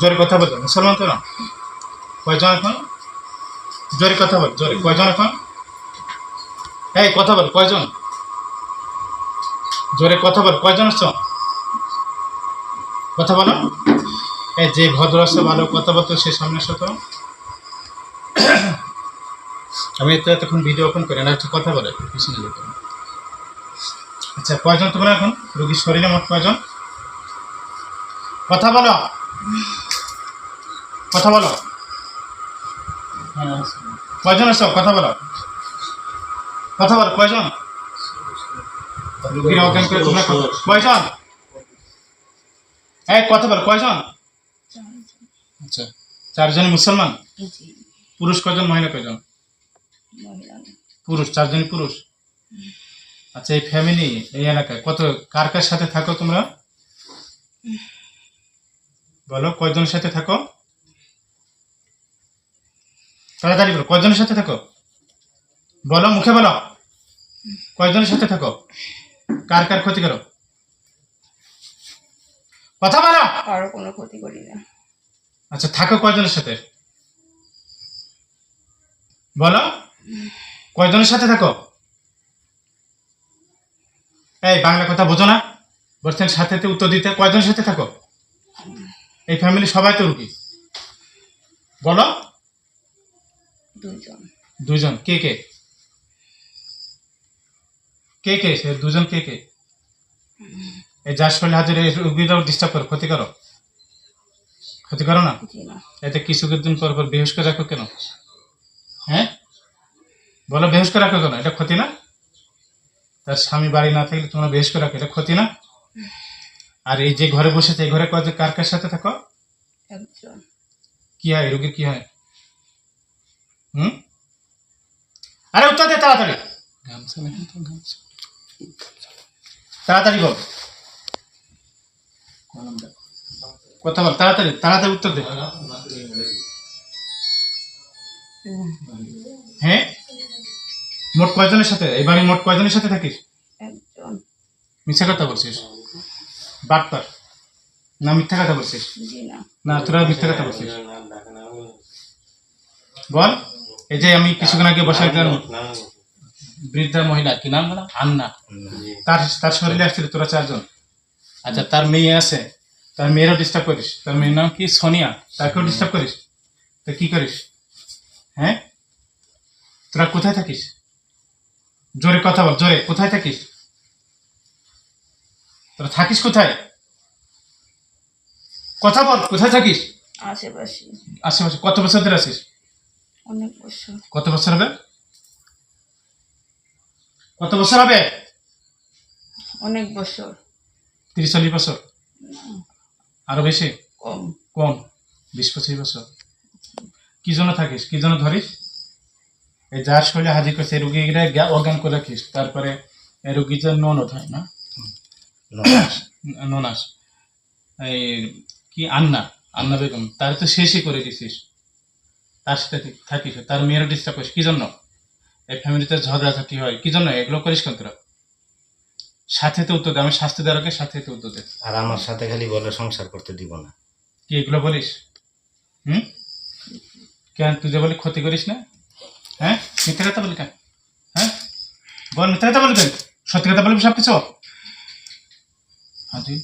জোরে কথা বলতো মুসলমান তো না? কয়জন এখন? জোরে কথা বল, জোরে। কয়জন এখন? এই, কথা বল, কয়জন? জোরে কথা বল, কয়জন আসছো কথা বলো। এই যে ভদ্র আছে ভালো কথা বলতো, সে সামনে আসো তো। আমি তো তখন ভিডিও ওপেন করি না, একটু কথা বলে পিছনে হবে। আচ্ছা কয়জন তোমরা এখন? রোগীর শরীরে মোট কয়জন? কথা বলো। কথা বলো। কয়জন আছো? কথা বলো। কথা বলো কয়জন। কয়জন? এই কথা বলো কয়জন? আচ্ছা চারজন মুসলমান? পুরুষ কয়জন মহিলা কয়জন? পুরুষ চারজন পুরুষ? আচ্ছা এই ফ্যামিলি এই এলাকায় কত কার কার সাথে থাকো তোমরা? বলো কয়জনের সাথে থাকো? তাড়াতাড়ি বলো কয়জনের সাথে থাকো? বলো মুখে বলো। কয়জনের সাথে থাকো? কার কার ক্ষতি করো? কথা বলো। কারও কোনো ক্ষতি করি না। আচ্ছা থাকো কয়জনের সাথে? বলো। কয়জনের সাথে থাকো? এই বাংলা কথা বোঝো না। বলছেন সাথে উত্তর দিতে। কয়জনের সাথে থাকো? এই ফ্যামিলি সবাই তো রুগী। বলো। দুইজন। দুইজন। কে কে? কে কে? সে দুজন কে কে? এই যার শরীর হাজির রুগীরাও ডিস্টার্ব করো ক্ষতি করো? ক্ষতি করো না? এতে কিছুদিন দিন পর পর বেহুশ করে রাখো কেন? হ্যাঁ? বলো বেহুশ করে রাখো কেন? এটা ক্ষতি না? তার স্বামী বাড়ি না থাকলে তোমরা বেহুশ করে রাখো এটা ক্ষতি না? আর এই যে ঘরে বসে আছে, এই ঘরে কত কার কার সাথে থাকো? কি হয় রোগীর কি হয়? হুম? আরে উত্তর দে তাড়াতাড়ি। গামছা নাকি তো গামছা। তাড়াতাড়ি বল। কথা বল তাড়াতাড়ি তাড়াতাড়ি উত্তর দে। হ্যাঁ? মোট কয়জনের সাথে? এই বাড়ির মোট কয়জনের সাথে থাকিস? একজন। মিথ্যা কথা বলছিস। বাটপার না মিথ্যা কথা বলছিস? না। না তোরা মিথ্যা কথা বলছিস। বল এই যে আমি কিছুক্ষণ আগে বসে একজন বৃদ্ধা মহিলা কি নাম বলা আন্না। তার তার শরীরে আসছিল তোরা চারজন। আচ্ছা তার মেয়ে আছে তার মেয়েরও ডিস্টার্ব করিস। তার মেয়ের নাম কি? সোনিয়া। তাকেও ডিস্টার্ব করিস? তো কি করিস? হ্যাঁ? তোরা কোথায় থাকিস? জোরে কথা বল জোরে কোথায় থাকিস? তোরা থাকিস কোথায়? কথা বল কোথায় থাকিস? আশেপাশে। আশেপাশে কত বছর ধরে আছিস? অনেক বছর। কত বছর হবে? কত বছর হবে? অনেক বছর। তিরিশ চল্লিশ বছর? আরও বেশি? কম। কম। বিশ পঁচিশ বছর। কি জন্য থাকিস? কি জন্য ধরিস? এই যার শরীরে হাজির করছে রুগীরা অজ্ঞান করে রাখিস। তারপরে এই রুগী যে ননদ হয় না। ননাস। এই কি আন্না? আন্না বেগম। তার তো শেষই করে দিছিস। তার সাথে থাকিস। তার মেয়েরও ডিস্টার্ব করিস। কি জন্য? এই ফ্যামিলিতে ঝগড়াঝাটি হয়। কি জন্য? এগুলো করিস কেন তোরা? সাথে তো উত্তর দে। আমি শাস্তি আগে সাথে তো উত্তর দে। আর আমার সাথে খালি বলে সংসার করতে দিব না। কি এগুলো বলিস? হুম? কেন তুই যে বলি ক্ষতি করিস না? হ্যাঁ? মিথ্যে কথা বলি কেন? হ্যাঁ? বল মিথ্যে কথা বলি কেন? সত্যি কথা বলবি সব কিছু হাজি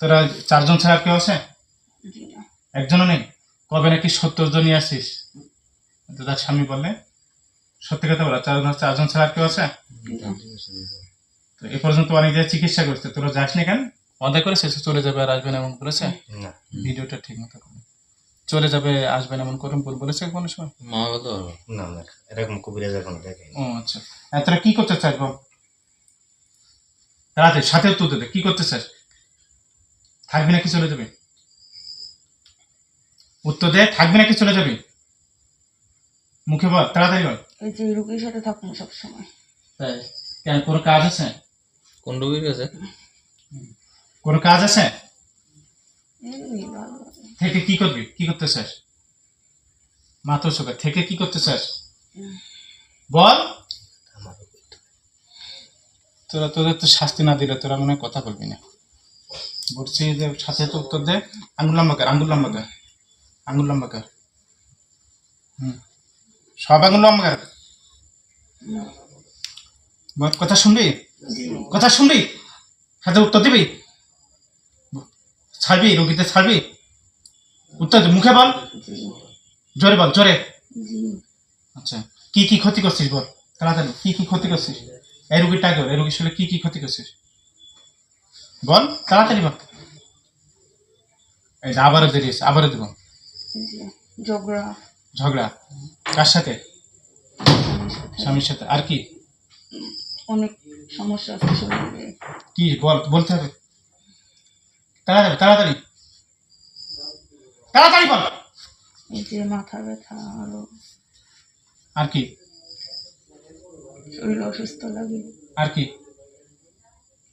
তোরা চারজন ছাড়া আর কেউ আছে? একজনও নেই? কবে নাকি সত্তর জনই আসিস? তো তার স্বামী বললে। সত্যি কথা বলা চারজন চারজন ছাড়া আর কেউ আছে? তো এ পর্যন্ত অনেক জায়গায় চিকিৎসা করছে। তোরা যাস না কেন? অদা করেছে সে চলে যাবে আর আসবে না এমন করেছে? না। ভিডিওটা ঠিক মতো করো। চলে যাবে আসবেন এমন করুন বল বলেছে কোনো সময়? মা বলতে না না এরকম কবিরাজ এখন দেখে ও আচ্ছা। আর তোরা কি করতে চাস বল? রাতে সাথে তো দে। কি করতে চাস? থাকবি নাকি চলে যাবে? উত্তর দে থাকবি নাকি চলে যাবে? মুখে বল তাড়াতাড়ি বল। এই যে রুগীর সাথে থাকুন সবসময়। তাই? কেন কোনো কাজ আছে? কোন রোগীর কাছে? কোনো কাজ আছে? থেকে কি করবি? কি করতে চাস? মাত্র চোখে থেকে কি করতে চাস? বল। তোরা তোদের তো শাস্তি না দিলে তোরা মনে হয় কথা বলবি না। বলছি যে সাথে তো উত্তর দে আঙ্গুল লম্বা কর আঙ্গুল লম্বা কর আঙুল লম্বা কর হুম। সব আঙুল লম্বা কর বল, কথা শুনবি? কথা শুনবি? হাতে উত্তর দিবি? ছাড়বি রোগীতে ছাড়বি? উত্তর মুখে বল। জোরে বল জোরে। আচ্ছা কি কি ক্ষতি করছিস বল? তাড়াতাড়ি কি কি ক্ষতি করছিস? এই রুগীটা কর এই রুগীর সাথে কি কি ক্ষতি করছিস? বল তাড়াতাড়ি বল এই যে আবারও দেরি আছে আবারও দিব। ঝগড়া। ঝগড়া। কার সাথে? স্বামীর সাথে। আর কি? অনেক সমস্যা আছে শরীরে। কি বল বলতে হবে। তাড়াতাড়ি তাড়াতাড়ি। তাড়াতাড়ি বল। এই যে মাথা ব্যথা আরও। আর কি? শরীর অসুস্থ লাগে। আর কি?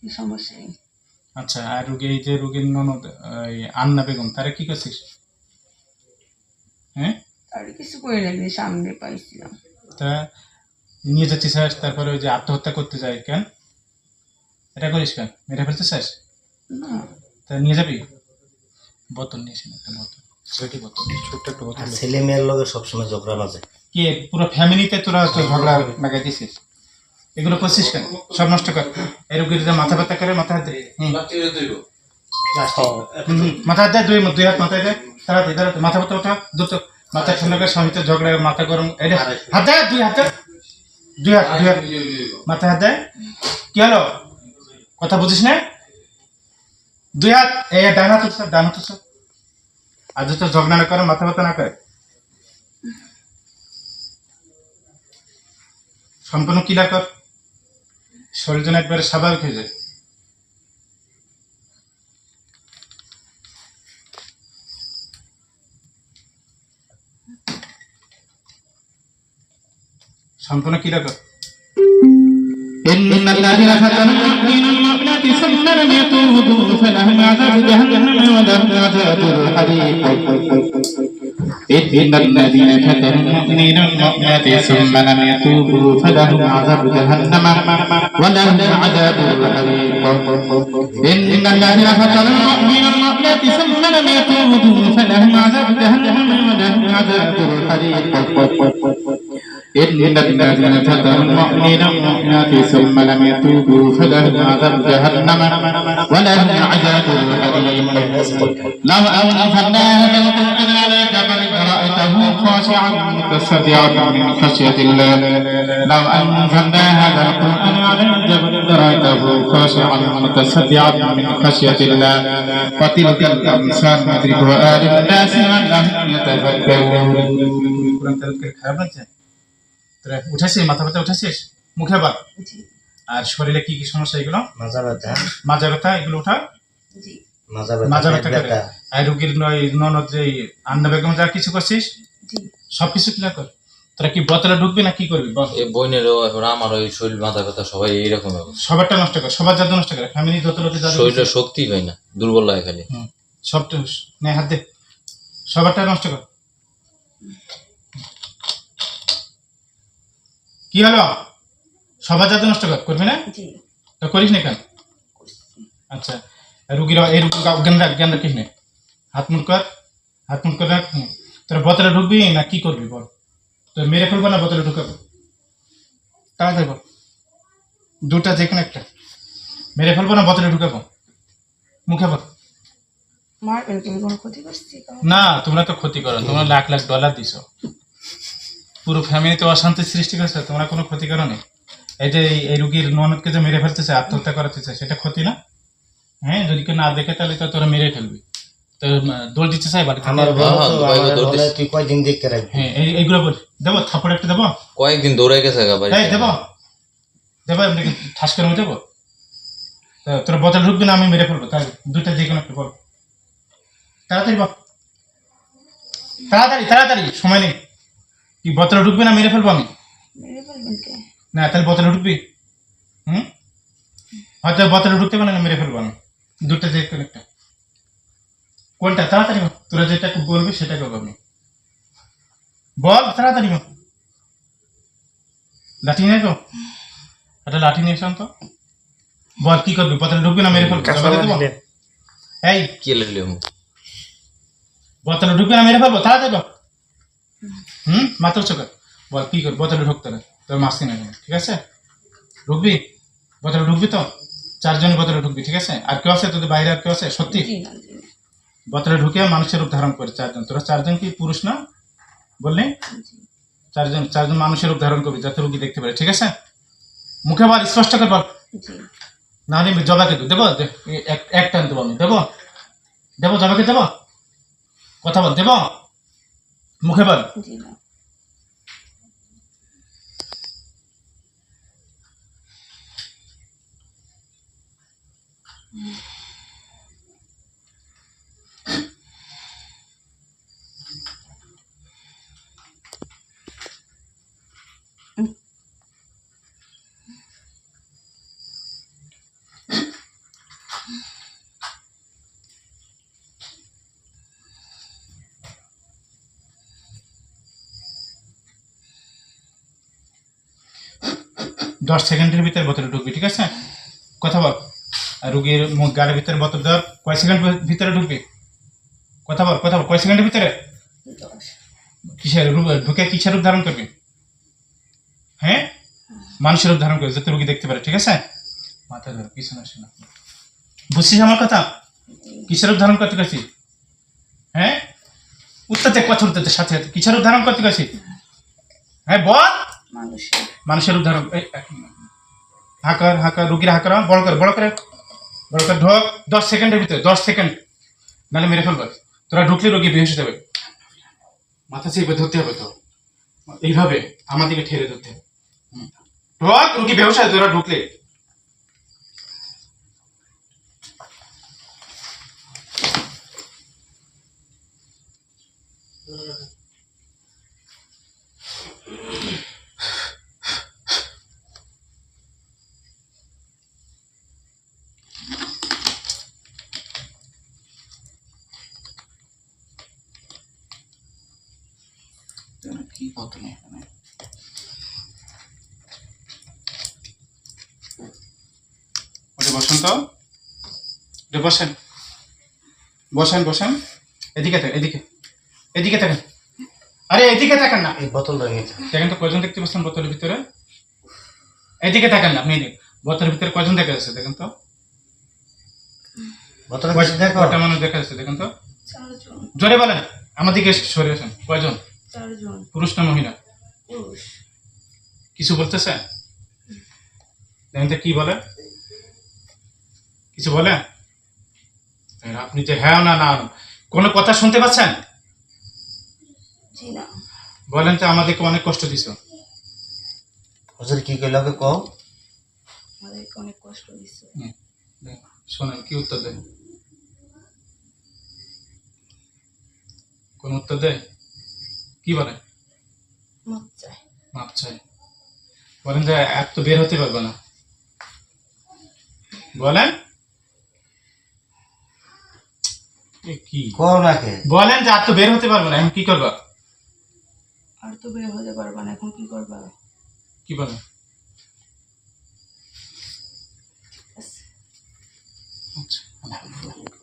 এই সমস্যাই আচ্ছা আর রুগী এই যে রুগীর ননদ এই আন্না বেগম তারা কি করছিস হ্যাঁ? আর কিছু করে নেই সামনে পাইছিলাম। তা নিয়ে যেতে চাস তারপরে ওই যে আত্মহত্যা করতে যায় কেন? এটা করিস কেন? মেরে ফেলতে চাস? না। তা নিয়ে যাবি? বোতল নিয়ে এসে একটা বোতল সেটি বোতল। ছোট্ট একটা বোতল। ছেলে মেয়ের লগে সবসময় ঝগড়া বাজে। কে পুরো ফ্যামিলিতে তোরা তো ঝগড়া লাগাই দিছিস? এগুলো করছিস কেন? সব নষ্ট কর। এই রুগীর মাথা ব্যথা করে মাথা হাত হুম, মাথা হাত দে দুই দুই হাত মাথায় দে। তাড়াতাড়ি তাড়াতাড়ি মাথা ব্যথা ওঠা দ্রুত। মাথা ঠান্ডা করে স্বামীতে ঝগড়া মাথা গরম। দে, হাত দেয় দুই হাত দুই হাত দুই হাত। মাথা হাত দেয় কি হলো? কথা বুঝিস না? দুই হাত। এই ডান হাত উৎসব ডান হাত উৎসব আর যদি ঝগড়া না করে মাথা ব্যথা না করে। সম্পূর্ণ ক্লিয়ার কর। শরীর যেন একবারে স্বাভাবিক হয়ে যায় সম্পূর্ণ ক্লিয়ার কর إن الذين فتنوا المؤمنين والمؤمنات ثم لم يتوبوا فلهم عذاب جهنم ولهم عذاب الحريق إن الذين فتنوا المؤمنين والمؤمنات ثم لم يتوبوا فلهم عذاب جهنم ولهم عذاب الحريق إن الذين فتنوا المؤمنين والمؤمنات ثم لم يتوبوا فلهم عذاب جهنم ولهم عذاب الحريق إن الذين فتنوا المؤمنين والمؤمنات ثم لم يتوبوا فلهم عذاب جهنم ولهم عذاب الحريق لو أنزلنا هذا القرآن على جبل لرأيته خاشعا متصدعا من خشية الله لو أنزلنا هذا القرآن على جبل لرأيته خاشعا متصدعا من خشية الله وتلك الأمثال نضربها للناس لعلهم يتفكرون খারাপ লাগছে তোরা উঠেছিস মাথা ব্যথা উঠেছিস মুখে বার জি আর শরীরে কি কি সমস্যা এগুলো মাজা ব্যথা মাজা ব্যথা এগুলো ওঠা জি মাজা মাজা ব্যথা রুগীর নয় ননদ যে আন্না বেগম যা কিছু করছিস? জি। সব কিছু ক্লিয়ার কর? তোরা কি বোতলে ঢুকবি না কি করবি? বল। এই এখন আমার ওই শরীর মাথা ব্যথা সবাই এইরকম সবারটা নষ্ট কর সবার যাতে নষ্ট করে। ফ্যামিলি যত লোকে শরীরে শক্তি পাই না দুর্বল লাগে খালি। সবটা নে হাত দে। সবারটা নষ্ট কর। কি হলো? সবার যাতে নষ্ট কর করবি না? জি। তো করিস না কেন? আচ্ছা রুগীর এই রুগীর জ্ঞান রাখ জ্ঞান রাখিস না। হাত মুখ কর হাত মুখ করে রাখ। তোরা বোতলে ঢুকবি না কি করবি বল? তোর মেরে ফেলব না বোতলে ঢুকাবো? তাড়াতাড়ি বল। দুটা যে কোনো একটা। মেরে ফেলব না বোতলে ঢুকাবো? মুখে বল। মারবেন তুমি কোনো ক্ষতি করছি না তোমরা তো ক্ষতি করো তোমরা লাখ লাখ ডলার দিছো। পুরো ফ্যামিলিতে অশান্তি সৃষ্টি করেছে তোমরা কোনো ক্ষতি করো নি? এই যে এই- এই রুগীর ননদকে যে মেরে ফেলতেছে আত্মহত্যা করাতেছে সেটা ক্ষতি না? হ্যাঁ যদি কেউ না দেখে তাহলে তো তোরা মেরে ফেলবি। দিতে চাই আমার বউ হ্যাঁ, দিছে। তুই কয়দিন দেখতে রাখবি? হ্যাঁ এইগুলো বল। দেবো থাপড় একটা দেবো? কয়েকদিন দৌড়ে গেছে দেবো। দেবো এমনি ঠাস করে আমি দেবো? তা বোতল ঢুকবি না আমি মেরে ফেলব। দুইটা যে কোনো একটা বল। তাড়াতাড়ি বল। তাড়াতাড়ি তাড়াতাড়ি সময় নেই। কি বোতলে ঢুকবি না মেরে ফেলব আমি? না তাহলে বোতলে ঢুকবি। হুম? হয়তো বোতলে ঢুকতে পারে না মেরে ফেলব আমি। দুটো যে কোনো একটা। কোনটা? তাড়াতাড়ি বল। তোরা যেটা বলবি সেটা করব আমি বল তাড়াতাড়ি বল। লাঠি নিয়ে তো। একটা লাঠি নিয়ে তো বল কি করবি? বোতলে ঢুকবি না মেরে ফেলবি? এই। কি লাগলে বোতলে ঢুকবে না মেরে ফেলব? তাড়াতাড়ি বল। হুম? মাত্র চোখে বল কি করবি? বোতলে ঢুকতে হবে। তোর মাসি না ঠিক আছে? ঢুকবি? বোতলে ঢুকবি তো? চারজন বোতলে ঢুকবি ঠিক আছে? আর কেউ আছে? তোদের বাইরে আর কেউ আছে? সত্যি? বোতলে ঢুকে মানুষের রূপ ধারণ করে চারজন। তোরা চারজন কি পুরুষ না? বললি? চারজন চারজন মানুষের রূপ ধারণ করবি যাতে রুগী দেখতে পারে ঠিক আছে? মুখে বল স্পষ্ট করে বল না হলে জবাকে দেবো। এক- টান দেবো আমি। দেবো? দেবো জবাকে দেবো? কথা বল দেবো? মুখে বল। জি দশ সেকেন্ডের ভিতরে বোতলে ঢুকবি ঠিক আছে? কথা বল। আর রুগীর মুখ গাড়ির ভিতরে বোতল দেওয়ার কয় সেকেন্ড ভিতরে ঢুকবি? কথা বল কথা বল কয় সেকেন্ডের ভিতরে? কিসের ঢুকে কিসের রূপ ধারণ করবি? হ্যাঁ? মানুষের রূপ ধারণ করবি যাতে রুগী দেখতে পারে ঠিক আছে? মাথা ধর আসে না। বুঝছিস আমার কথা? কিসের রূপ ধারণ করতে গেছি হ্যাঁ? উত্তরতে কথা উত্তরতে সাথে সাথে। কিসের রূপ ধারণ করতে গেছি হ্যাঁ বল। মানুষের। মিনিট। হাঁকার হাঁকার, রুগীর হাঁকার বড় করে বড় করে বড় করে ঢোক। দশ সেকেন্ডের ভিতরে, দশ সেকেন্ড। নাহলে মেরে ফেলবে। তোরা ঢুকলে রোগী হয়ে যাবে। মাথা চেপে ধরতে হবে তো। এইভাবে আমাদেরকে ঠেলে ধরতে হবে। ঢোক, রুগী বেহুশ হয় তোরা ঢুকলে। কি কত নেই এখানে বসেন তো। বসেন। বসেন বসেন। এদিকে থাকেন এদিকে। এদিকে থাকেন। আরে এদিকে থাকেন না। এই যা। দেখেন তো কয়জন দেখতে পাচ্ছেন বোতলের ভিতরে? এদিকে থাকেন না আপনি বোতলের ভিতরে কয়জন দেখা যাচ্ছে দেখেন তো? বোতলটা বেশি দেখো। কয়টা মানুষ দেখা যাচ্ছে দেখেন তো? জোরে বলেন। আমাদেরকে সরে আসেন। কয়জন? চারজন। পুরুষ না মহিলা? পুরুষ। কিছু বলতেছে? দেখেন কি বলে? কিছু বলে? আপনি যে হ্যাঁ না না কোনো কথা শুনতে পাচ্ছেন? বলেন তো আমাদেরকে অনেক কষ্ট দিছ। হুজুর কি কইলো আগে কও? আমাদেরকে অনেক কষ্ট দিচ্ছে শোনেন কি উত্তর দেয়? কোন উত্তর দেয়? কি বলে? মাপ চাই। বলেন যে এত তো বের হতে পারবে না। বলেন। কি? কও না কে বলেন যে আর তো বের হতে পারব না এখন কি করবা? আর তো বের হতে পারবা না এখন কি করবা? কি বলেন? আচ্ছা আচ্ছা আলহামদুলিল্লাহ।